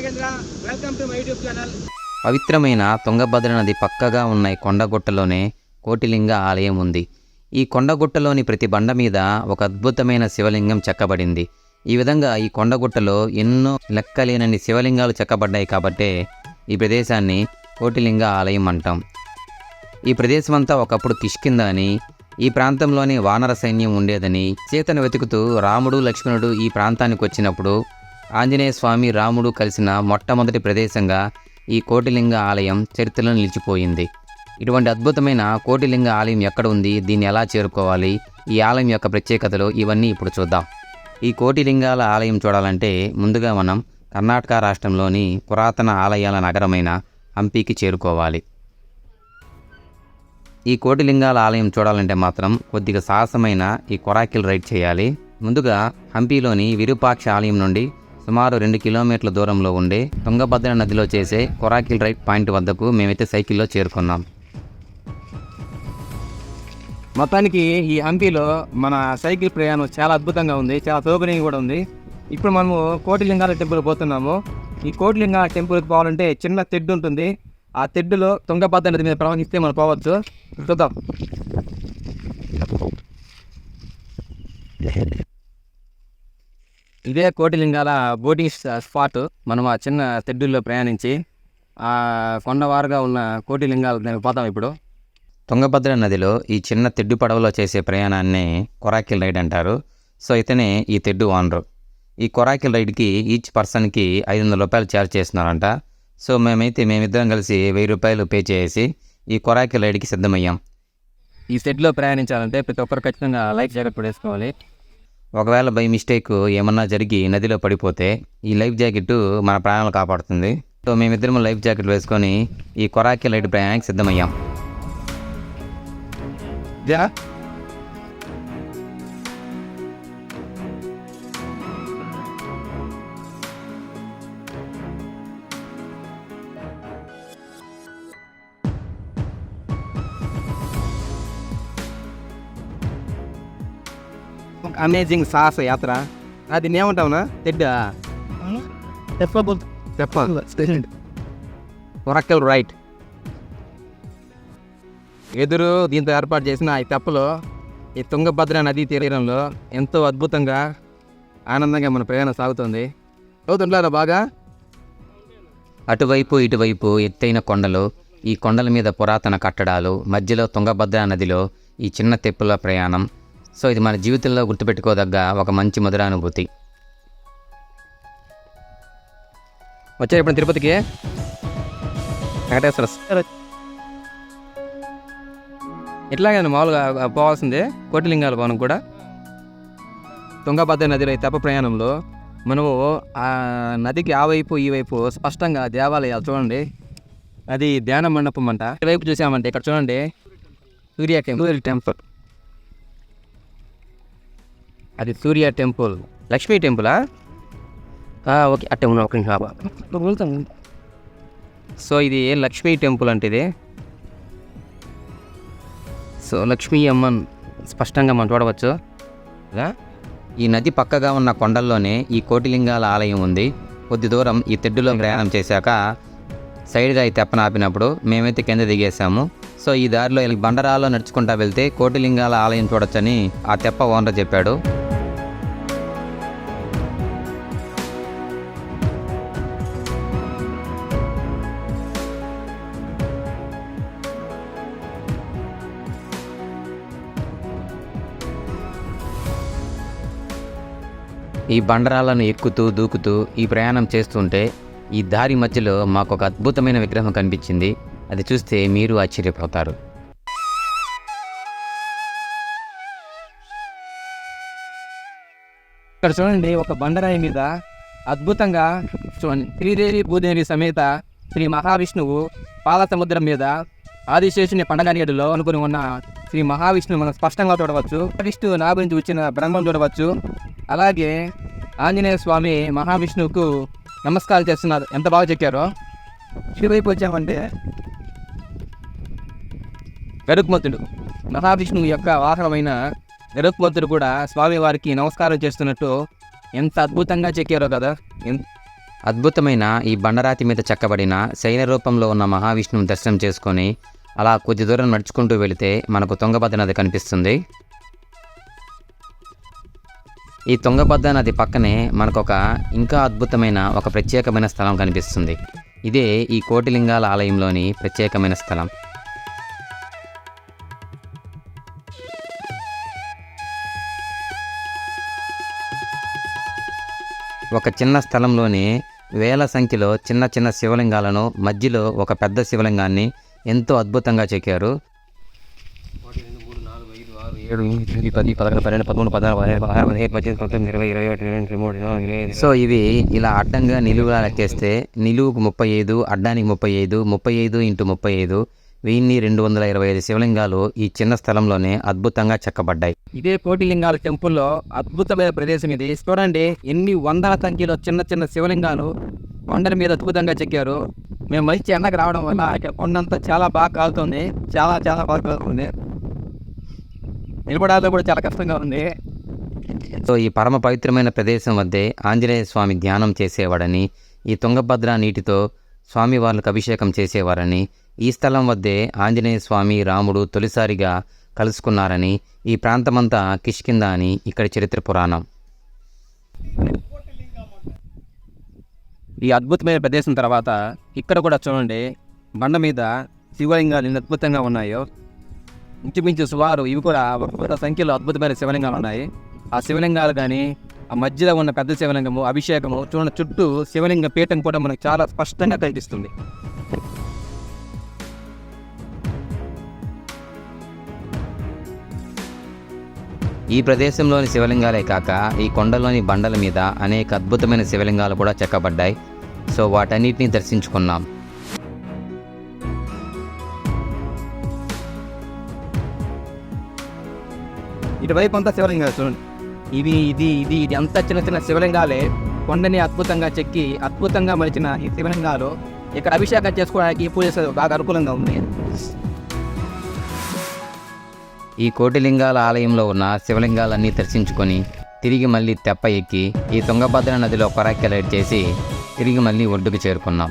Nagendra welcome to my YouTube channel. పవిత్రమైన తుంగభద్ర నది పక్కగా ఉన్న ఈ కొండగుట్టలోనే కోటిలింగ ఆలయం ఉంది. ఈ కొండగుట్టలోని ప్రతి బండ మీద ఒక అద్భుతమైన శివలింగం చెక్కబడింది. ఈ విధంగా ఈ కొండగుట్టలో ఎన్నో లెక్కలేనన్ని శివలింగాలు చెక్కబడ్డాయి కాబట్టే ఈ ప్రదేశాన్ని కోటిలింగ ఆలయం అంటాం. ఈ ప్రదేశం అంతా ఒకప్పుడు కిష్కింద అని ఈ ప్రాంతంలోనే వానర సైన్యం ఉండేదని సీతను వెతుకుతూ రాముడు లక్ష్మణుడు ఈ ప్రాంతానికి వచ్చినప్పుడు ఆంజనేయ స్వామి రాముడు కలిసిన మొట్టమొదటి ప్రదేశంగా ఈ కోటిలింగ ఆలయం చరిత్రలో నిలిచిపోయింది. ఇటువంటి అద్భుతమైన కోటిలింగ ఆలయం ఎక్కడ ఉంది? దీన్ని ఎలా చేరుకోవాలి? ఈ ఆలయం యొక్క ప్రత్యేకతలు ఇవన్నీ ఇప్పుడు చూద్దాం. ఈ కోటిలింగాల ఆలయం చూడాలంటే ముందుగా మనం కర్ణాటక రాష్ట్రంలోని పురాతన ఆలయాల నగరమైన హంపీకి చేరుకోవాలి. ఈ కోటిలింగాల ఆలయం చూడాలంటే మాత్రం కొద్దిగా సాహసమైన ఈ కొరాకిల్ రైడ్ చేయాలి. ముందుగా హంపీలోని విరూపాక్ష ఆలయం నుండి సుమారు రెండు కిలోమీటర్ల దూరంలో ఉండే తుంగభద్ర నదిలో చేసే కొరాకిల్ రైడ్ పాయింట్ వద్దకు మేమైతే సైకిల్లో చేరుకున్నాం. మొత్తానికి ఈ హంపీలో మన సైకిల్ ప్రయాణం చాలా అద్భుతంగా ఉంది చాలా సౌకర్యంగా కూడా ఉంది. ఇప్పుడు మనము కోటిలింగాల టెంపుల్ పోతున్నాము. ఈ కోటిలింగాల టెంపుల్కి పోవాలంటే చిన్న తెడ్డు ఉంటుంది. ఆ తెడ్డులో తుంగభద్ర నది మీద ప్రవహిస్తే మనం పోవచ్చు. చూద్దాం. ఇదే కోటిలింగాల బోటింగ్ స్పాట్ మనం ఆ చిన్న తెడ్డుల్లో ప్రయాణించి ఆ కొండవారుగా ఉన్న కోటిలింగాల పోతాం ఇప్పుడు. తుంగభద్ర నదిలో ఈ చిన్న తెడ్డు పడవలో చేసే ప్రయాణాన్ని కొరాకిల్ రైడ్ అంటారు. సో ఇతనే ఈ తెడ్డు ఓనరు. ఈ కొరాకిల్ రైడ్కి ఈచ్ పర్సన్కి ఐదు వందల రూపాయలు చార్జ్ చేస్తున్నారంట. సో మేమైతే మేమిద్దరం కలిసి వెయ్యి రూపాయలు పే చేసి ఈ కొరాకిల్ రైడ్కి సిద్ధమయ్యాం. ఈ సెట్లో ప్రయాణించాలంటే ప్రతి ఒక్కరు ఖచ్చితంగా లైఫ్ జాకెట్ కూడా వేసుకోవాలి ఒకవేళ బై మిస్టేక్ ఏమన్నా జరిగి నదిలో పడిపోతే ఈ లైఫ్ జాకెట్ మన ప్రాణాలు కాపాడుతుంది. సో మేమిద్దరం లైఫ్ జాకెట్ వేసుకొని ఈ కొరాకి లైట్ ప్రయాణానికి సిద్ధమయ్యాం. అమేజింగ్ సాహస యాత్ర. అది ఏమంటావునా తెడ్డా? తెప్ప ఒరక్కల్ రైట్. ఎదురు దీంతో ఏర్పాటు చేసిన ఈ తెప్పలో ఈ తుంగభద్ర నదీ తీరంలో ఎంతో అద్భుతంగా ఆనందంగా మన ప్రయాణం సాగుతుంది. చదువుతుంటారా బాగా? అటువైపు ఇటువైపు ఎత్తైన కొండలు ఈ కొండల మీద పురాతన కట్టడాలు మధ్యలో తుంగభద్ర నదిలో ఈ చిన్న తెప్పుల ప్రయాణం సో ఇది మన జీవితంలో గుర్తుపెట్టుకోదగ్గ ఒక మంచి మధురానుభూతి వచ్చారు ఇప్పుడు తిరుపతికి. వెంకటేశ్వర ఎట్లాగే మామూలుగా పోవాల్సిందే కోటిలింగాల భవనం కూడా. తుంగభద్ర నదిలో తప్ప తెప్ప ప్రయాణంలో మనము ఆ నదికి ఆ వైపు ఈ వైపు స్పష్టంగా దేవాలయాలు చూడండి. అది ధ్యాన మండపం అంట. ఇటువైపు చూసామంటే ఇక్కడ చూడండి. Surya temple temple. అది సూర్య టెంపుల్ లక్ష్మీ టెంపులా? ఓకే అట్టే ఉన్నా ఒక నిమిషం సో ఇది లక్ష్మీ టెంపుల్ అంటే ఇది? సో లక్ష్మీ అమ్మన్ స్పష్టంగా మనం చూడవచ్చు? ఈ నది పక్కగా ఉన్న కొండల్లోనే ఈ కోటిలింగాల ఆలయం ఉంది. కొద్ది దూరం ఈ తెడ్డులో ప్రయాణం చేశాక సైడ్గా ఈ తెప్పన ఆపినప్పుడు మేమైతే కింద దిగేసాము సో ఈ దారిలో బండరాల్లో నడుచుకుంటా వెళ్తే కోటిలింగాల ఆలయం చూడొచ్చని ఆ తెప్ప ఓనర్ చెప్పాడు. ఈ బండరాలను ఎక్కుతూ దూకుతూ ఈ ప్రయాణం చేస్తుంటే ఈ దారి మధ్యలో మాకు ఒక అద్భుతమైన విగ్రహం కనిపించింది. అది చూస్తే మీరు ఆశ్చర్యపోతారు. ఇక్కడ చూడండి ఒక బండరాయి మీద అద్భుతంగా చూడండి శ్రీదేవి భూదేవి సమేత శ్రీ మహావిష్ణువు పాల సముద్రం మీద ఆదిశేషుని పండగనియడులో అనుకుని ఉన్న శ్రీ మహావిష్ణువు మనం స్పష్టంగా చూడవచ్చు. విష్ణువు నా గురించి వచ్చిన బ్రహ్మం చూడవచ్చు. అలాగే ఆంజనేయ స్వామి మహావిష్ణువుకు నమస్కారం చేస్తున్నారు. ఎంత బాగా చెక్కారో? ఇటువైపు వచ్చామంటే. గరుక్మతుడు మహావిష్ణువు యొక్క వాహనమైన గరుక్మతుడు కూడా స్వామివారికి నమస్కారం చేస్తున్నట్టు ఎంత అద్భుతంగా చెక్కారో కదా. అద్భుతమైన ఈ బండరాతి మీద చెక్కబడిన శైల రూపంలో ఉన్న మహావిష్ణువు దర్శనం చేసుకొని అలా కొద్ది దూరం నడుచుకుంటూ వెళితే మనకు తుంగభద్ర నది కనిపిస్తుంది. ఈ తుంగభద్ర నది పక్కనే మనకొక ఇంకా అద్భుతమైన ఒక ప్రత్యేకమైన స్థలం కనిపిస్తుంది. ఇదే ఈ కోటిలింగాల ఆలయంలోని ప్రత్యేకమైన స్థలం. ఒక చిన్న స్థలంలోనే వేల సంఖ్యలో చిన్న చిన్న శివలింగాలను మధ్యలో ఒక పెద్ద శివలింగాన్ని ఎంతో అద్భుతంగా చెక్కారు. ఏడు ఎనిమిది పది పదకొండు పన్నెండు పదమూడు పదహారు పదిహేను పదహారు పదిహేను పద్దెనిమిది పంతొమ్మిది ఇరవై ఇరవై ఒకటి ఇరవై రెండు మూడు ఇరవై సో ఇవి ఇలా అడ్డంగా నిలువుగా లెక్కేస్తే నిలువుకు ముప్పై ఐదు అడ్డానికి ముప్పై ఐదు ముప్పై ఐదు ఇంటూ ముప్పై ఐదు వెయ్యిన్ని రెండు వందల ఇరవై ఐదు శివలింగాలు ఈ చిన్న స్థలంలోనే అద్భుతంగా చెక్కబడ్డాయి ఇదే కోటిలింగాల టెంపుల్లో అద్భుతమైన ప్రదేశం ఇది చూడండి ఎన్ని వందల సంఖ్యలో చిన్న చిన్న శివలింగాలు కొండల మీద అద్భుతంగా చెక్కారు మేము మంచి ఎండకు రావడం వల్ల కొండంతా చాలా బాగా కాలుతుంది చాలా చాలా బాగా కాలుతుంది నిలబడాలో కూడా చాలా కష్టంగా ఉంది. సో ఈ పరమ పవిత్రమైన ప్రదేశం వద్దే ఆంజనేయ స్వామి ధ్యానం చేసేవాడని ఈ తుంగభద్ర నీటితో స్వామి వాళ్ళకు అభిషేకం చేసేవారని ఈ స్థలం వద్దే ఆంజనేయ స్వామి రాముడు తొలిసారిగా కలుసుకున్నారని ఈ ప్రాంతమంతా కిష్కింద అని ఇక్కడి చరిత్ర పురాణం. ఈ అద్భుతమైన ప్రదేశం తర్వాత ఇక్కడ కూడా చూడండి బండ మీద శివలింగాలు ఎన్ని అద్భుతంగా ఉన్నాయో. ఇంచుమించు సుమారు ఇవి కూడా ఒక పెద్ద సంఖ్యలో అద్భుతమైన శివలింగాలు ఉన్నాయి. ఆ శివలింగాలు కానీ ఆ మధ్యలో ఉన్న పెద్ద శివలింగము అభిషేకము చూడండి చుట్టూ శివలింగ పీఠం కూడా మనకు చాలా స్పష్టంగా కనిపిస్తుంది. ఈ ప్రదేశంలోని శివలింగాలే కాక ఈ కొండలోని బండల మీద అనేక అద్భుతమైన శివలింగాలు కూడా చెక్కబడ్డాయి. సో వాటన్నిటిని దర్శించుకున్నాం. ఇటువైపు అంతా శివలింగాలు చూడండి. ఇవి ఇది ఇది ఇది అంతా చిన్న చిన్న శివలింగాలే. కొండని అద్భుతంగా చెక్కి అద్భుతంగా మలిచిన ఈ శివలింగాలు ఇక్కడ అభిషేకం చేసుకోవడానికి పూజ బాగా అనుకూలంగా ఉంది. ఈ కోటిలింగాల ఆలయంలో ఉన్న శివలింగాలన్నీ దర్శించుకొని తిరిగి మళ్ళీ తెప్ప ఎక్కి ఈ తుంగభద్ర నదిలో కొరాక్కెలైట్ చేసి తిరిగి మళ్ళీ ఒడ్డుకు చేరుకున్నాం.